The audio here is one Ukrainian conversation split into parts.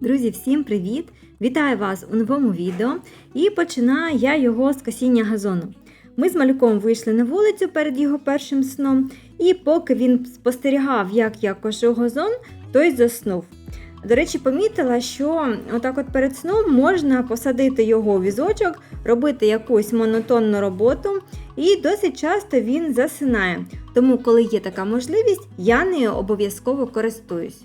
Друзі, всім привіт! Вітаю вас у новому відео і починаю я його з косіння газону. Ми з малюком вийшли на вулицю перед його першим сном, і поки він спостерігав, як я кошу газон, той заснув. До речі, помітила, що отак от перед сном можна посадити його у візочок, робити якусь монотонну роботу, і досить часто він засинає. Тому, коли є така можливість, я нею обов'язково користуюсь.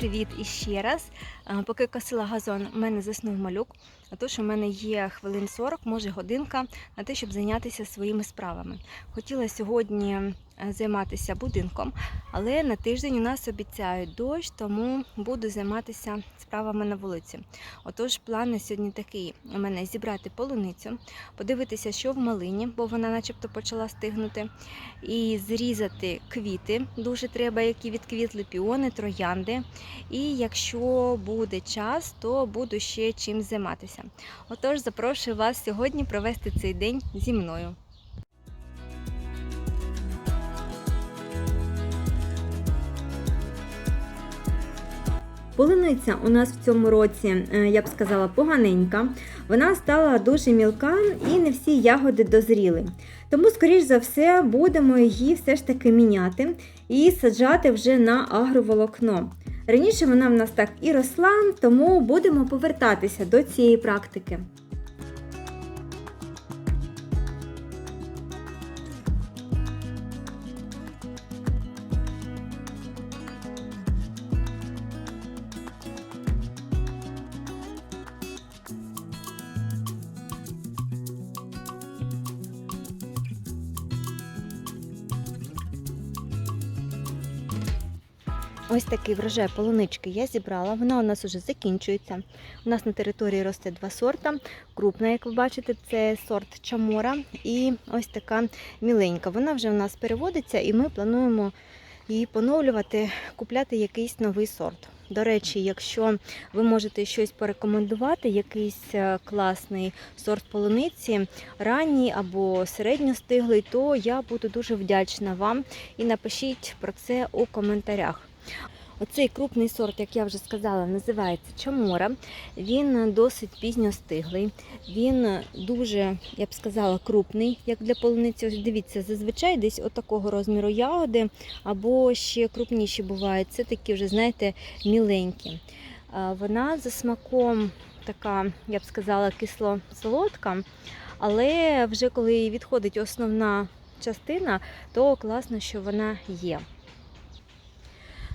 Привіт іще раз. Е, Поки косила газон, у мене заснув малюк. Що в мене є хвилин 40, може годинка на те, щоб зайнятися своїми справами. Хотіла сьогодні займатися будинком, але на тиждень у нас обіцяють дощ, тому буду займатися справами на вулиці. Отож, план на сьогодні такий: у мене зібрати полуницю, подивитися, що в малині, бо вона начебто почала стигнути, і зрізати квіти. Дуже треба, які відквітли піони, троянди. І якщо буде час, то буду ще чим займатися. Отож, запрошую вас сьогодні провести цей день зі мною. Полуниця у нас в цьому році, е, я б сказала, поганенька. Вона стала дуже мілка і не всі ягоди дозріли. Тому, скоріш за все, будемо її все ж таки міняти і саджати вже на агроволокно. Раніше вона в нас так і росла, тому будемо повертатися до цієї практики. Ось такий врожай полунички я зібрала. Вона у нас уже закінчується. У нас на території росте два сорта. Крупна, як ви бачите, це сорт чамора. І ось така міленька. Вона вже у нас переводиться, і ми плануємо її поновлювати, купляти якийсь новий сорт. До речі, якщо ви можете щось порекомендувати, якийсь е, класний сорт полуниці, ранній або середньостиглий, то я буду дуже вдячна вам і напишіть про це у коментарях. Оцей крупний сорт, як я вже сказала, називається Чамора. Він досить пізньостиглий, він дуже, я б сказала, крупний, як для полуниці. Ось дивіться, зазвичай десь отакого розміру ягоди, або ще крупніші бувають. Це такі вже, знаєте, міленькі. Вона за смаком така, я б сказала, кисло-солодка, але вже коли відходить основна частина, то класно, що вона є.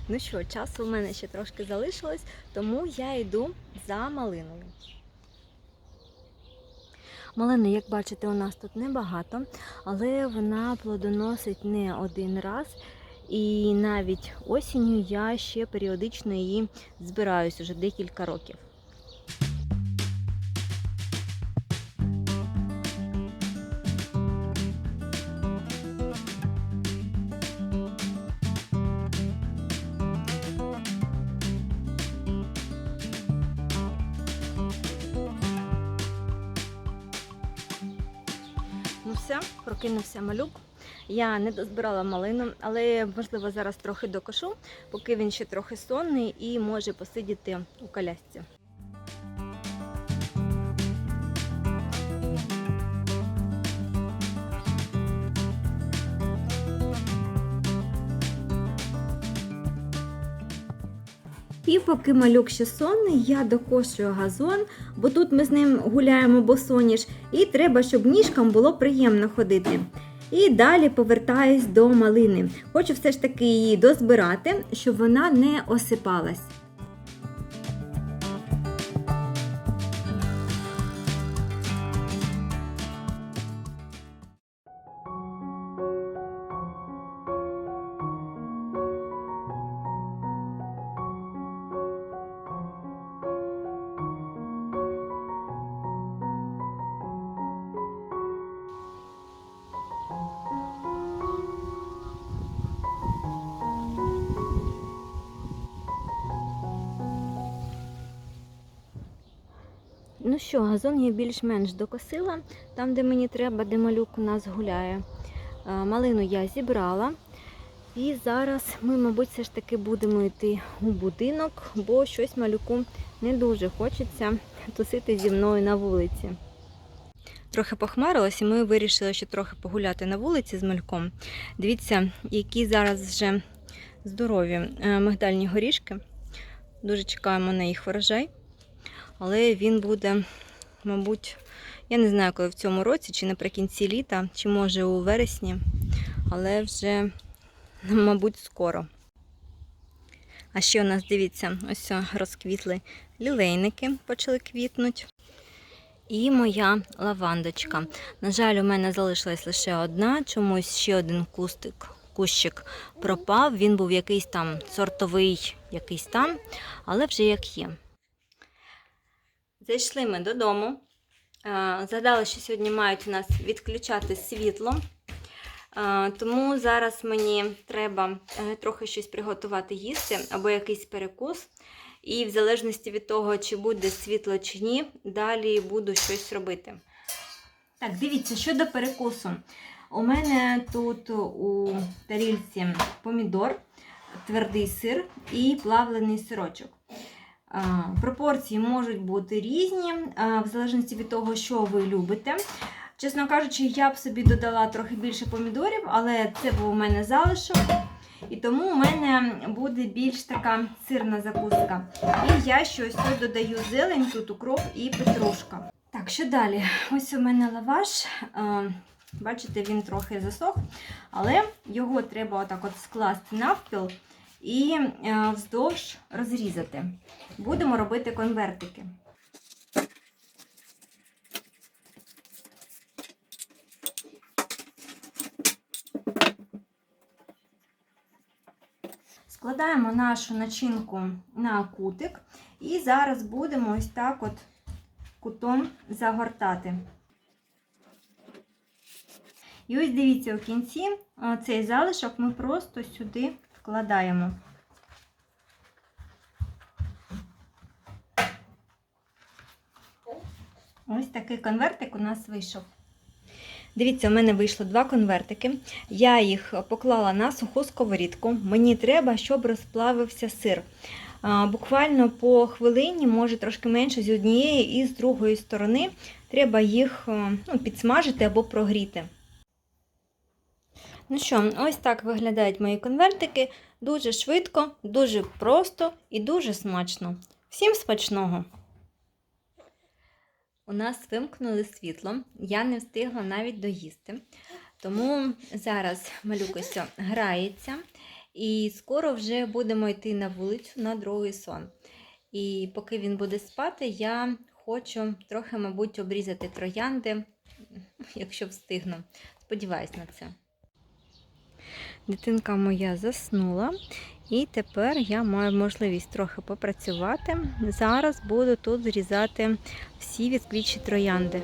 Ну що, часу у мене ще трошки залишилось, тому я йду за малиною. Малини, як бачите, у нас тут небагато, але вона плодоносить не один раз. І навіть осінню я ще періодично її збираюсь уже декілька років. Прокинувся малюк. Я не дозбирала малину, але можливо зараз трохи докошу, поки він ще трохи сонний і може посидіти у колясці. І поки малюк ще сонний, я докошую газон, бо тут ми з ним гуляємо босоніж, і треба, щоб ніжкам було приємно ходити. І далі повертаюсь до малини. Хочу все ж таки її дозбирати, щоб вона не осипалась. Ну що, газон я більш-менш докосила, там, де мені треба, де малюк у нас гуляє. Е, Малину я зібрала. І зараз ми, мабуть, все ж таки будемо йти у будинок, бо щось малюку не дуже хочеться тусити зі мною на вулиці. Трохи похмарилось, і ми вирішили ще трохи погуляти на вулиці з мальком. Дивіться, які зараз вже здорові е, мигдальні горішки. Дуже чекаємо на їх врожай. Але він буде, мабуть, я не знаю, коли в цьому році, чи наприкінці літа, чи може у вересні, але вже, мабуть, скоро. А ще у нас, дивіться, ось розквітли лілейники, почали квітнути. І моя лавандочка. На жаль, у мене залишилась лише одна, чомусь ще один кустик, кущик пропав. Він був якийсь там сортовий, якийсь там, але вже як є. Зайшли ми додому. Згадали, що сьогодні мають у нас відключати світло. Тому зараз мені треба е, трохи щось приготувати їсти або якийсь перекус. І в залежності від того, чи буде світло чи ні, далі буду щось робити. Так, дивіться, щодо перекусу. У мене тут у тарілці помідор, твердий сир і плавлений сирочок. Пропорції можуть бути різні, в залежності від того, що ви любите. Чесно кажучи, я б собі додала трохи більше помідорів, але це був у мене залишок. І тому у мене буде більш така сирна закуска. І я щось тут додаю зелень, тут укроп і петрушка. Так, що далі? Ось у мене лаваш. Бачите, він трохи засох, але його треба отак от скласти навпіл і е, вздовж розрізати. Будемо робити конвертики. Складаємо нашу начинку на кутик і зараз будемо ось так от кутом загортати. І ось дивіться, в кінці цей залишок ми просто сюди вкладаємо. Ось такий конвертик у нас вийшов. Дивіться, у мене вийшло два конвертики. Я їх поклала на суху сковорідку. Мені треба, щоб розплавився сир. Буквально по хвилині, може трошки менше з однієї і з другої сторони. Треба їх е, ну, підсмажити або прогріти. Ну що, ось так виглядають мої конвертики. Дуже швидко, дуже просто і дуже смачно. Всім смачного! У нас вимкнули світло, я не встигла навіть доїсти. Тому зараз малюкося грається, і скоро вже будемо йти на вулицю на другий сон. І поки він буде спати, я хочу трохи, мабуть, обрізати троянди, якщо встигну. Сподіваюсь на це. Дитинка моя заснула, і тепер я маю можливість трохи попрацювати. Зараз буду тут зрізати всі відквітчі троянди.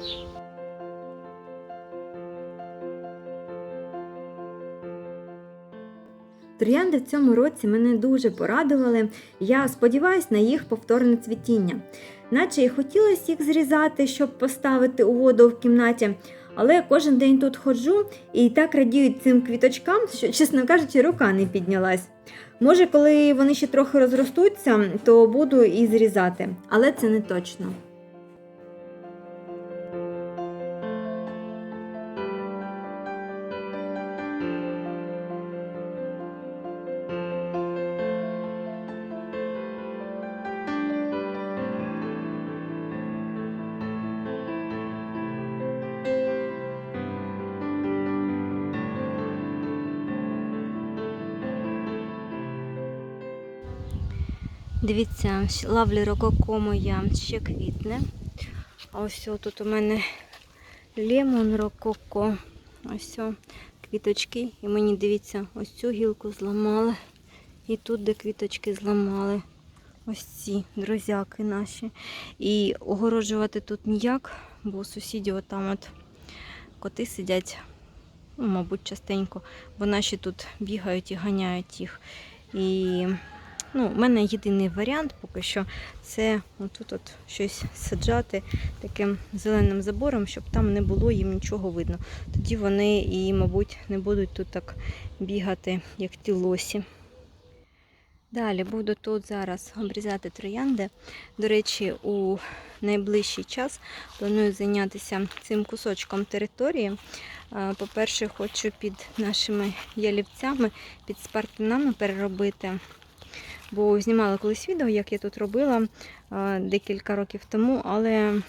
Троянди в цьому році мене дуже порадували. Я сподіваюся на їх повторне цвітіння. Наче і хотілося їх зрізати, щоб поставити у воду в кімнаті, але кожен день тут ходжу і так радіють цим квіточкам, що, чесно кажучи, рука не піднялась. Може, коли вони ще трохи розростуться, то буду і зрізати, але це не точно. Дивіться, лавлі рококо моя ще квітне. А ось тут у мене лемон рококо. Ось квіточки. І мені дивіться, ось цю гілку зламали. І тут, де квіточки зламали. Ось ці друзяки наші. І огороджувати тут ніяк, бо сусідів отам от коти сидять, ну, мабуть, частенько, бо наші тут бігають і ганяють їх. І Ну, у мене єдиний варіант поки що це отут от щось саджати таким зеленим забором, щоб там не було їм нічого видно. Тоді вони і, мабуть, не будуть тут так бігати, як ті лосі. Далі буду тут зараз обрізати троянди. До речі, у найближчий час планую зайнятися цим кусочком території. По-перше, хочу під нашими ялівцями, під спартанами переробити. Бо знімала колись відео, як я тут робила декілька років тому, але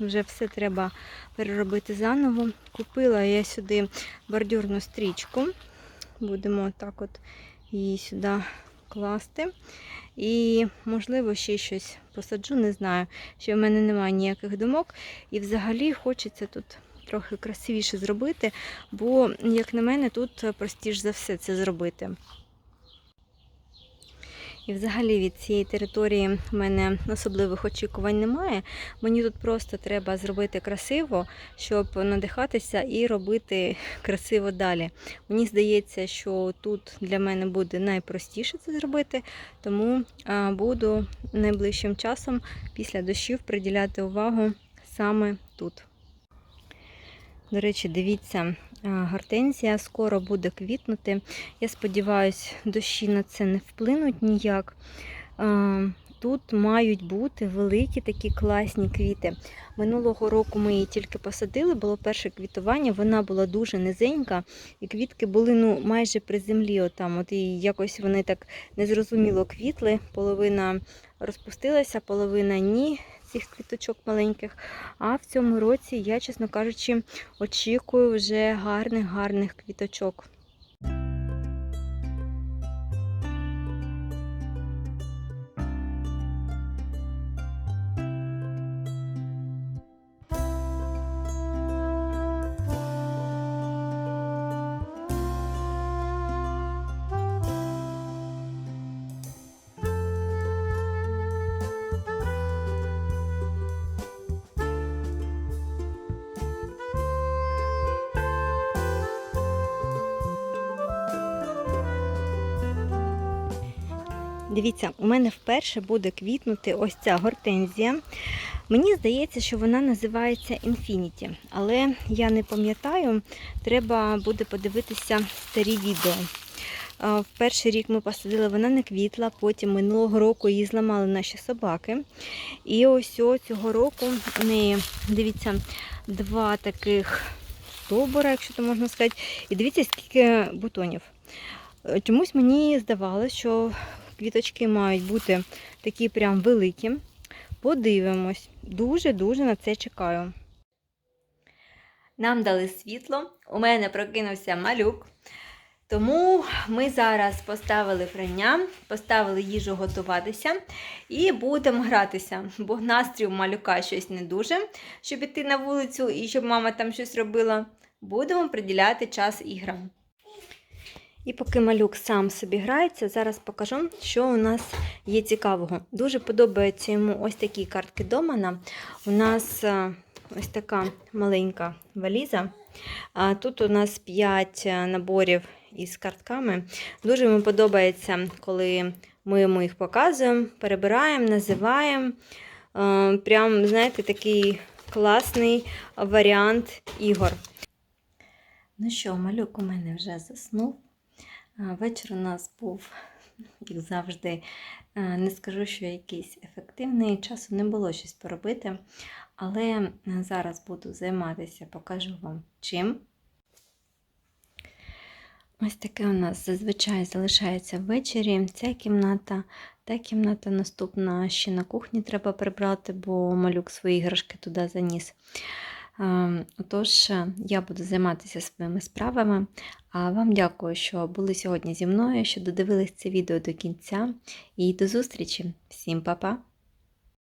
вже все треба переробити заново. Купила я сюди бордюрну стрічку. Будемо так от її сюди класти. І, можливо, ще щось посаджу, не знаю. Ще в мене немає ніяких думок. І взагалі хочеться тут трохи красивіше зробити, бо, як на мене, тут простіше за все це зробити. І взагалі від цієї території в мене особливих очікувань немає. Мені тут просто треба зробити красиво, щоб надихатися і робити красиво далі. Мені здається, що тут для мене буде найпростіше це зробити, тому буду найближчим часом після дощів приділяти увагу саме тут. До речі, дивіться, гортензія скоро буде квітнути. Я сподіваюся, дощі на це не вплинуть ніяк. Тут мають бути великі такі класні квіти. Минулого року ми її тільки посадили, було перше квітування, вона була дуже низенька, і квітки були ну, майже при землі. Отам. От і якось вони так незрозуміло квітли. Половина розпустилася, половина ні, цих квіточок маленьких. А в цьому році я, чесно кажучи, очікую вже гарних-гарних квіточок. Дивіться, у мене вперше буде квітнути ось ця гортензія. Мені здається, що вона називається Infinity, але я не пам'ятаю, треба буде подивитися старі відео. В перший рік ми посадили, вона не квітла, потім минулого року її зламали наші собаки. І ось цього року у неї, дивіться, два таких стовбура, якщо то можна сказати. І дивіться, скільки бутонів. Е, Чомусь мені здавалося, що квіточки мають бути такі прям великі. Подивимось. Дуже-дуже на це чекаю. Нам дали світло, у мене прокинувся малюк. Тому ми зараз поставили прання, поставили їжу готуватися і будемо гратися, бо настрій у малюка щось не дуже, щоб іти на вулицю і щоб мама там щось робила. Будемо приділяти час іграм. І поки малюк сам собі грається, зараз покажу, що у нас є цікавого. Дуже подобаються йому ось такі картки Домана. У нас е, ось така маленька валіза. Тут у нас 5 наборів із картками. Дуже йому подобається, коли ми йому їх показуємо, перебираємо, називаємо. Е, Прям, знаєте, такий класний варіант ігор. Ну що, малюк у мене вже заснув. Вечір у нас був, як завжди, не скажу, що якийсь ефективний. Часу не було щось поробити, але зараз буду займатися, покажу вам чим. Ось таке у нас зазвичай залишається ввечері. Ця кімната, та кімната наступна ще на кухні треба прибрати, бо малюк свої іграшки туди заніс. Ем, Отож, я буду займатися своїми справами. А вам дякую, що були сьогодні зі мною, що додивились це відео до кінця. І до зустрічі! Всім па-па!